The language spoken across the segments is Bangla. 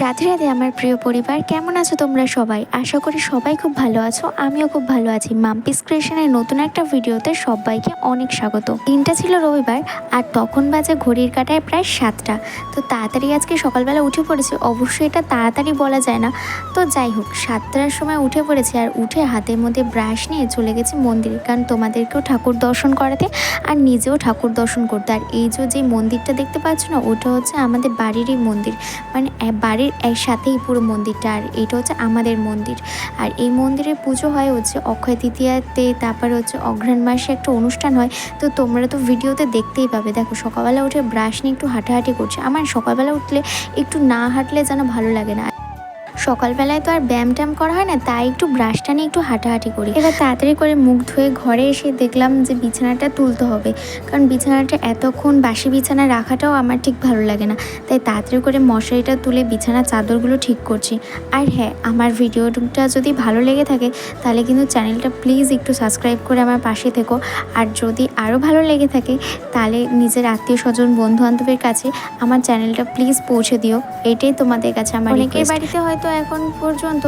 রাধে রাধে আমার প্রিয় পরিবার, কেমন আছো তোমরা সবাই? আশা করি সবাই খুব ভালো আছো, আমিও খুব ভালো আছি। মাম্পিস ক্রিয়েশনের নতুন একটা ভিডিওতে সবাইকে অনেক স্বাগত। দিনটা ছিল রবিবার, আর তখন বাজে ঘড়ির কাটায় প্রায় সাতটা। তো তাড়াতাড়ি আজকে সকালবেলা উঠে পড়েছি, অবশ্যই এটা তাড়াতাড়ি বলা যায় না। তো যাই হোক, সাতটার সময় উঠে পড়েছি, আর উঠে হাতের মধ্যে ব্রাশ নিয়ে চলে গেছি মন্দিরে। কারণ তোমাদেরকেও ঠাকুর দর্শন করাতে, আর নিজেও ঠাকুর দর্শন করতে। আর এই যে মন্দিরটা দেখতে পাচ্ছ না, ওটা হচ্ছে আমাদের বাড়িরই মন্দির। মানে এ- বাড়ির এক সাথেই পুরো মন্দিরটা, আর এটা হচ্ছে আমাদের মন্দির। আর এই মন্দিরে পুজো হয় হচ্ছে অক্ষয় তৃতীয়াতে, তারপর হচ্ছে অঘ্রাণ মাসে একটা অনুষ্ঠান হয়। তো তোমরা তো ভিডিওতে দেখতেই পাবে। দেখো, সকালবেলা উঠে ব্রাশ নিয়ে একটু হাঁটাহাঁটি করছে। আমার সকালবেলা উঠলে একটু না হাঁটলে যেন ভালো লাগে না। সকালবেলায় তো আর ব্যায়াম ট্যাম করা হয় না তাই একটু ব্রাশটা নিয়ে একটু হাঁটাহাঁটি করি। এবার তাড়াতাড়ি করে মুখ ধুয়ে ঘরে এসে দেখলাম যে বিছানাটা তুলতে হবে কারণ বিছানাটা এতক্ষণ বাসি বিছানা রাখাটাও আমার ঠিক ভালো লাগে না। তাই তাড়াতাড়ি করে মশারিটা তুলে বিছানার চাদরগুলো ঠিক করছি। আর হ্যাঁ আমার ভিডিওটা যদি ভালো লেগে থাকে তাহলে কিন্তু চ্যানেলটা প্লিজ একটু সাবস্ক্রাইব করে আমার পাশে থেকো। আর যদি আরও ভালো লেগে থাকে তাহলে নিজের আত্মীয় স্বজন বন্ধু বান্ধবের কাছে আমার চ্যানেলটা প্লিজ পৌঁছে দিও। এটাই তোমাদের কাছে আমার অনেকের বাড়িতে হয়তো এখন পর্যন্ত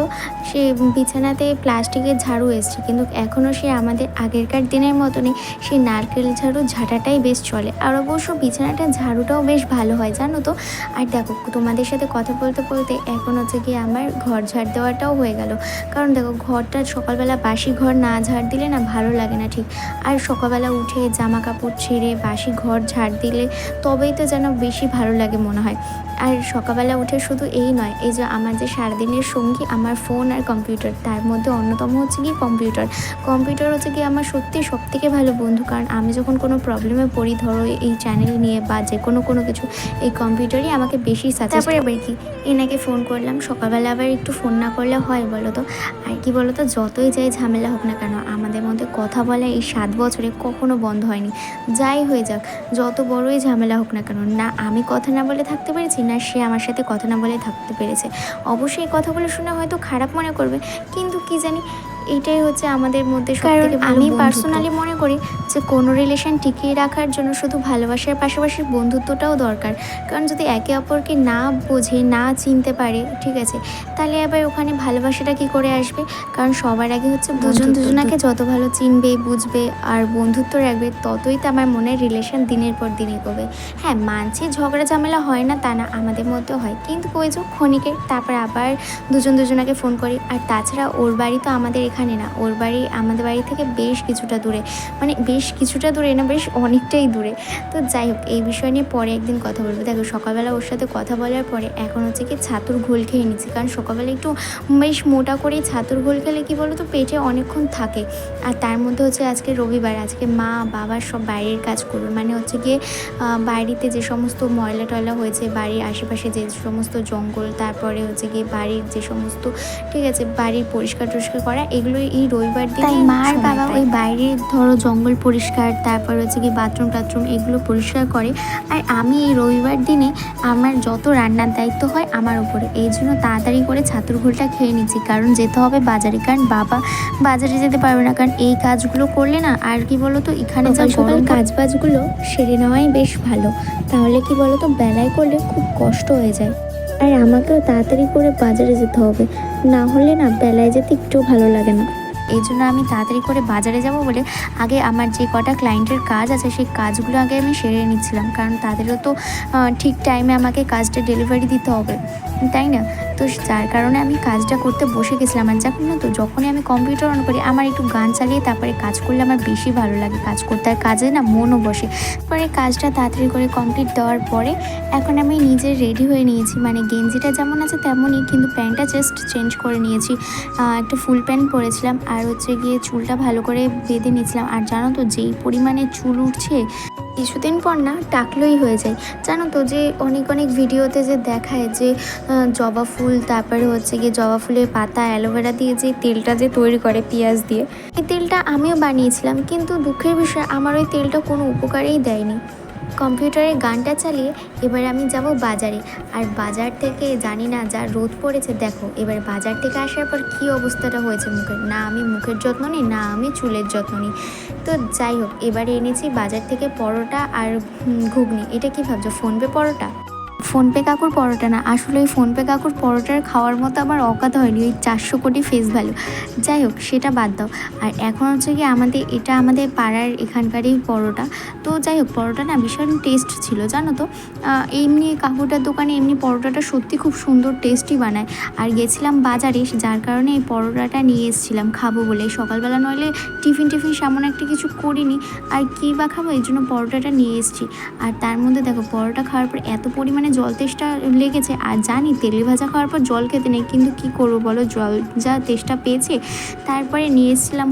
সে বিছানাতে প্লাস্টিকের ঝাড়ু এসছে। কিন্তু এখনও সে আমাদের আগেরকার দিনের মতনই সেই নারকেল ঝাড়ু ঝাঁটাটাই বেশ চলে। আর অবশ্য বিছানাটা ঝাড়ুটাও বেশ ভালো হয়, জানো তো? আর দেখো, তোমাদের সাথে কথা বলতে বলতে এখন হচ্ছে গিয়ে আমার ঘর ঝাড় দেওয়াটাও হয়ে গেল। কারণ দেখো, ঘরটা সকালবেলা বাসি ঘর না ঝাড় দিলে না ভালো লাগে না ঠিক। আর সকালবেলা উঠে জামা কাপড় ছেড়ে বাসি ঘর ঝাড় দিলে তবেই তো যেন বেশি ভালো লাগে মনে হয়। আর সকালবেলা উঠে শুধু এই নয়, এই যে আমার যে সারাদিনের সঙ্গী আমার ফোন আর কম্পিউটার। তার মধ্যে অন্যতম হচ্ছে কি কম্পিউটার। কম্পিউটার হচ্ছে কি আমার সত্যি সব থেকে ভালো বন্ধু। কারণ আমি যখন কোনো প্রবলেমে পড়ি ধরো এই চ্যানেল নিয়ে বা যে কোনো কোনো কিছু এই কম্পিউটারই আমাকে বেশি সাথে তারপরে এবার কি? এনাকে ফোন করলাম। সকালবেলা আবার একটু ফোন না করলে হয় বলো তো আর কি বলো তো যতই যাই ঝামেলা হোক না কেন আমাদের মধ্যে কথা বলা এই সাত বছরে কখনো বন্ধ হয়নি। যাই হয়ে যাক যত বড়ই ঝামেলা হোক না কেন না আমি কথা না বলে থাকতে পেরেছি না সে আমার সাথে কথা না বলে থাকতে পেরেছে। অবশ্যই এই কথাগুলো শুনে হয়তো খারাপ মনে করবে। কিন্তু কি জানি এটাই হচ্ছে আমাদের মধ্যে কারণ আমি পার্সোনালি মনে করি যে কোনো রিলেশন টিকিয়ে রাখার জন্য শুধু ভালোবাসার পাশাপাশি বন্ধুত্বটাও দরকার। কারণ যদি একে অপরকে না বোঝে না চিনতে পারে ঠিক আছে তাহলে আবার ওখানে ভালোবাসাটা কি করে আসবে? কারণ সবার আগে হচ্ছে দুজন দুজনাকে যত ভালো চিনবে বুঝবে আর বন্ধুত্ব রাখবে ততই তো আমার মনে হয় রিলেশন দিনের পর দিন এগোবে। হ্যাঁ মানছি ঝগড়া ঝামেলা হয় না তা না আমাদের মধ্যে হয়। কিন্তু ওই যে ক্ষণিকের তারপর আবার দুজন দুজনাকে ফোন করি। আর তাছাড়া ওর বাড়ি তো আমাদের এখানে না। ওর বাড়ি, আমাদের বাড়ি থেকে বেশ কিছুটা দূরে। মানে বেশ কিছুটা দূরে না, বেশ অনেকটাই দূরে। তো যাই হোক, এই বিষয় নিয়ে পরে একদিন কথা বলব। দেখো, সকালবেলা ওর সাথে কথা বলার পরে এখন হচ্ছে কি ছাতুর ঘোল খেয়ে নিচ্ছি। কারণ সকালবেলা একটু বেশ মোটা করে ছাতুর ঘোল খেলে কি বলো তো পেটে অনেকক্ষণ থাকে। আর তার মধ্যে হচ্ছে আজকে রবিবার, আজকে মা বাবা সব বাইরের কাজ করবে। মানে হচ্ছে গিয়ে বাড়িতে যে সমস্ত ময়লা টয়লা হয়েছে, বাড়ির আশেপাশে যে সমস্ত জঙ্গল, তারপরে হচ্ছে গিয়ে বাড়ির যে সমস্ত, ঠিক আছে, বাড়ির পরিষ্কার টরিষ্কার করা এগুলো এই রবিবার দিন তাই মা আর বাবা ওই বাইরে ধরো জঙ্গল পরিষ্কার তারপর হচ্ছে কি বাথরুম টাথরুম এগুলো পরিষ্কার করে। আর আমি এই রবিবার দিনে আমার যত রান্নার দায়িত্ব হয় আমার উপরে। এই জন্য তাড়াতাড়ি করে ছাতুর ঘোলটা খেয়ে নিচ্ছি। কারণ যেতে হবে বাজারে। কারণ বাবা বাজারে যেতে পারবে না। কারণ এই কাজগুলো করলে না আর কি বলো তো এখানে যা সকাল সকাল কাজ বাজগুলো সেরে নেওয়াই বেশ ভালো। তাহলে কি বলো তো বেলায় করলে খুব কষ্ট হয়ে যায়। আর আমাকেও তাড়াতাড়ি করে বাজারে যেতে হবে। না হলে না বেলায় যেতে একটু ভালো লাগে না। এই জন্য আমি তাড়াতাড়ি করে বাজারে যাব বলে আগে আমার যে কটা ক্লায়েন্টের কাজ আছে, সেই কাজগুলো আগে আমি সেরে নিচ্ছিলাম। কারণ তাদেরও তো ঠিক টাইমে আমাকে কাজটা ডেলিভারি দিতে হবে। তাই না? তো যার কারণে আমি কাজটা করতে বসে গেছিলাম। আর যখন না তো, যখনই আমি কম্পিউটার অন করি, আমার একটু গান চালিয়ে তারপরে কাজ করলে আমার বেশি ভালো লাগে। কাজ করতে আর কাজে না মনও বসে। পরে কাজটা তাড়াতাড়ি করে কমপ্লিট দেওয়ার পরে এখন আমি নিজে রেডি হয়ে নিয়েছি। মানে গেঞ্জিটা যেমন আছে তেমনই, কিন্তু প্যান্টটা জাস্ট চেঞ্জ করে নিয়েছি। একটা ফুল প্যান্ট পরেছিলাম। আর হচ্ছে গিয়ে চুলটা ভালো করে বেঁধে নিয়েছিলাম। আর জানো তো, যেই পরিমাণে চুল উঠছে কিছুদিন পর না টাকলোই হয়ে যায়। জানো তো যে অনেক অনেক ভিডিওতে যে দেখায় যে জবা ফুল, তারপরে হচ্ছে গিয়ে জবা ফুলের পাতা, অ্যালোভেরা দিয়ে যে তেলটা যে তৈরি করে পেঁয়াজ দিয়ে। এই তেলটা আমিও বানিয়েছিলাম, কিন্তু দুঃখের বিষয় আমার ওই তেলটা কোনো উপকারেই দেয়নি। কম্পিউটারে গানটা চালিয়ে এবার আমি যাব বাজারে। আর বাজার থেকে জানি না যা রোদ পড়েছে, দেখো, এবার বাজার থেকে আসার পর কী অবস্থাটা হয়েছে মুখের? না আমি মুখের যত্ন নিই, না আমি চুলের যত্ন নিই। তো যাই হোক, এবারে এনেছি বাজার থেকে পরোটা আর ঘুগনি। এটা কি ভাবছ, ফোনপে পরোটা? ফোনপে কাকুর পরোটা না। আসলে ওই ফোনপে কাকুর পরোটার খাওয়ার মতো আমার অকাত হয়নি, ওই চারশো কোটি ফেস ভ্যালু যাই হোক, সেটা বাদ দাও। আর এখন হচ্ছে কি আমাদের, এটা আমাদের পাড়ার এখানকারই পরোটা। তো যাই হোক, পরোটা না ভীষণ টেস্ট ছিল, জানো তো? এমনি কাকুটার দোকানে এমনি পরোটাটা সত্যি খুব সুন্দর টেস্টি বানায়। আর গেছিলাম বাজারে, যার কারণে এই পরোটাটা নিয়ে এসেছিলাম খাব বলে। সকালবেলা নইলে টিফিন টিফিন সামন একটা কিছু করিনি, আর কী বা খাব, এই জন্য পরোটাটা নিয়ে এসেছি। আর তার মধ্যে দেখো, পরোটা খাওয়ার পর এত পরিমাণে জল তেষ্টা লেগেছে। আর জানি তেলে ভাজা খাওয়ার পর জল খেতে নেই, কিন্তু কি করব বলো? জল যা তেষ্টা পেয়েছে, তারপরে নিয়ে এসেছিলাম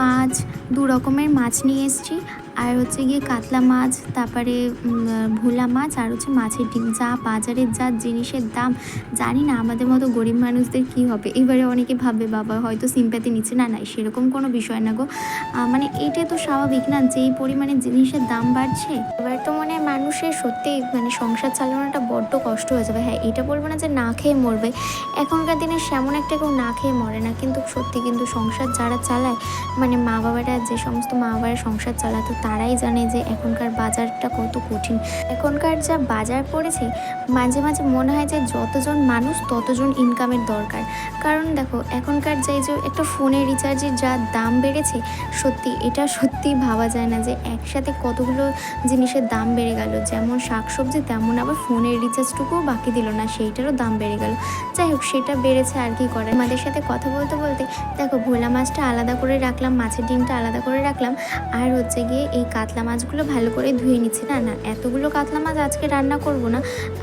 মাছ, দু রকমের মাছ নিয়ে এসেছি। আর হচ্ছে গিয়ে কাতলা মাছ, তারপরে ভোলা মাছ আর হচ্ছে মাছের ডিম। যা বাজারের যা জিনিসের দাম, জানি না আমাদের মতো গরিব মানুষদের কি হবে। এবারে অনেকে ভাববে, বাবা, হয়তো সিম্প্যাথি নিচ্ছে। না না, সেরকম কোনো বিষয় না গো। মানে এটা তো স্বাভাবিক না, যেই পরিমাণে জিনিসের দাম বাড়ছে, এবার তো মনে হয় মানুষের সত্যি মানে সংসার চালানোটা বড্ড কষ্ট হয়ে যাবে। হ্যাঁ এটা বলব না যে না খেয়ে মরবে। এখনকার দিনে সেমন একটা কেউ না খেয়ে মরে না, কিন্তু সত্যি কিন্তু সংসার যারা চালায় মানে মা বাবারা যে সমস্ত মা বাবারা সংসার চালাতো তারাই জানে যে এখনকার বাজারটা কত কঠিন। এখনকার যা বাজার পড়েছে, মাঝে মাঝে মনে হয় যে যতজন মানুষ ততজন ইনকামের দরকার। কারণ দেখো, এখনকার যে যে একটা ফোনের রিচার্জের যা দাম বেড়েছে, সত্যি এটা সত্যি ভাবা যায় না যে একসাথে কতগুলো জিনিসের দাম বেড়ে গেল। যেমন শাকসবজি, তেমন আবার ফোনের রিচার্জটুকুও বাকি দিল না, সেইটারও দাম বেড়ে গেল। যাই হোক, সেটা বেড়েছে আর কি করে আমাদের সাথে কথা বলতে বলতে দেখো ভোলা মাছটা আলাদা করে রাখলাম, মাছের ডিমটা আলাদা করে রাখলাম। আর হচ্ছে গিয়ে এই কাতলা মাছগুলো ভালো করে ধুয়ে নিচ্ছি। না না, এতগুলো কাতলা মাছ আজকে রান্না করব না।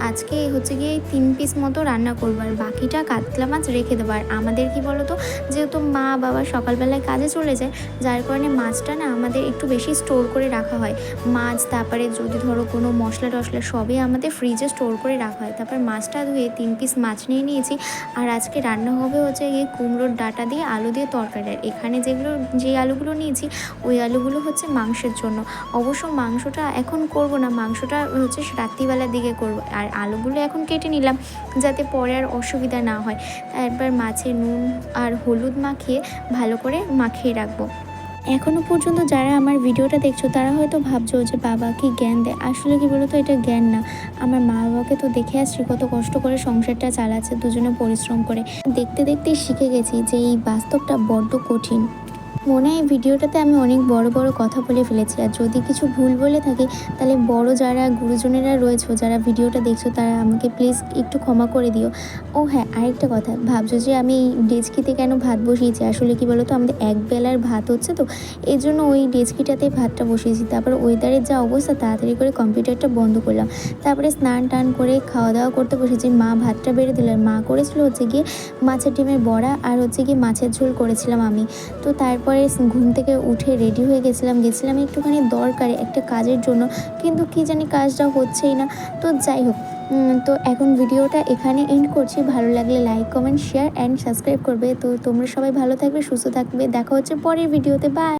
আজকে হচ্ছে গিয়ে তিন পিস মতো রান্না করব আর বাকিটা কাতলা মাছ রেখে দেবো। আর আমাদের কি বলো তো যেহেতু মা বাবা সকালবেলায় কাজে চলে যায়, যার কারণে মাছটা না আমাদের একটু বেশি স্টোর করে রাখা হয়। মাছ, তারপরে যদি ধরো কোনো মশলা টশলা সবই আমাদের ফ্রিজে স্টোর করে রাখা হয়। তারপর মাছটা ধুয়ে তিন পিস মাছ নিয়ে নিয়েছি। আর আজকে রান্না হবে হচ্ছে গিয়ে কুমড়োর ডাটা দিয়ে আলু দিয়ে তরকারি। আর এখানে যেগুলো, যে আলুগুলো নিয়েছি, ওই আলুগুলো হচ্ছে মাংসের জন্য। অবশ্য মাংসটা এখন করব না, মাংসটা হচ্ছে রাত্রিবেলার দিকে করব। আর আলুগুলো এখন কেটে নিলাম যাতে পরে আর অসুবিধা না হয়। তারপর মাছে নুন আর হলুদ মাখিয়ে ভালো করে মাখিয়ে রাখব। এখনও পর্যন্ত যারা আমার ভিডিওটা দেখছ, তারা হয়তো ভাবছ যে বাবা কি জ্ঞান দেয়। আসলে কি বলতো, এটা জ্ঞান না। আমার মা বাবাকে তো দেখে আসছি কত কষ্ট করে সংসারটা চালাচ্ছে, দুজনে পরিশ্রম করে। দেখতে দেখতে শিখে গেছি যে এই বাস্তবটা বড্ড কঠিন। মনে হয় ভিডিওটাতে আমি অনেক বড় বড় কথা বলে ফেলেছি। আর যদি কিছু ভুল বলে থাকি, তাহলে বড় যারা গুরুজনেরা রয়েছে, যারা ভিডিওটা দেখছ, তারা আমাকে প্লিজ একটু ক্ষমা করে দিও। ও হ্যাঁ আরেকটা কথা। ভাবছ যে আমি এই ডেচকিতে কেন ভাত বসিয়েছি? আসলে কি বলো তো আমাদের এক বেলার ভাত হচ্ছে তো, এই জন্য ওই ডেচকিটাতে ভাতটা বসিয়েছি। তারপর ওয়েদারের যা অবস্থা, তাড়াতাড়ি করে কম্পিউটারটা বন্ধ করলাম। তারপরে স্নান টান করে খাওয়া দাওয়া করতে বসেছি। মা ভাতটা বেড়ে দিল। মা করেছিল হচ্ছে গিয়ে মাছের ডিমের বড়া আর হচ্ছে গিয়ে মাছের ঝোল করেছিলাম আমি। তো তারপরে ঘুম থেকে উঠে রেডি হয়ে গেছিলাম। গেছিলাম একটুখানি দরকারে একটা কাজের জন্য, কিন্তু কি জানি কাজটা হচ্ছেই না। তো যাই হোক তো এখন ভিডিওটা এখানে এন্ড করছি। ভালো লাগলে like comment share and subscribe করবে। তো তোমরা সবাই ভালো থাকবে, সুস্থ থাকবে। দেখা হচ্ছে পরের ভিডিওতে। বাই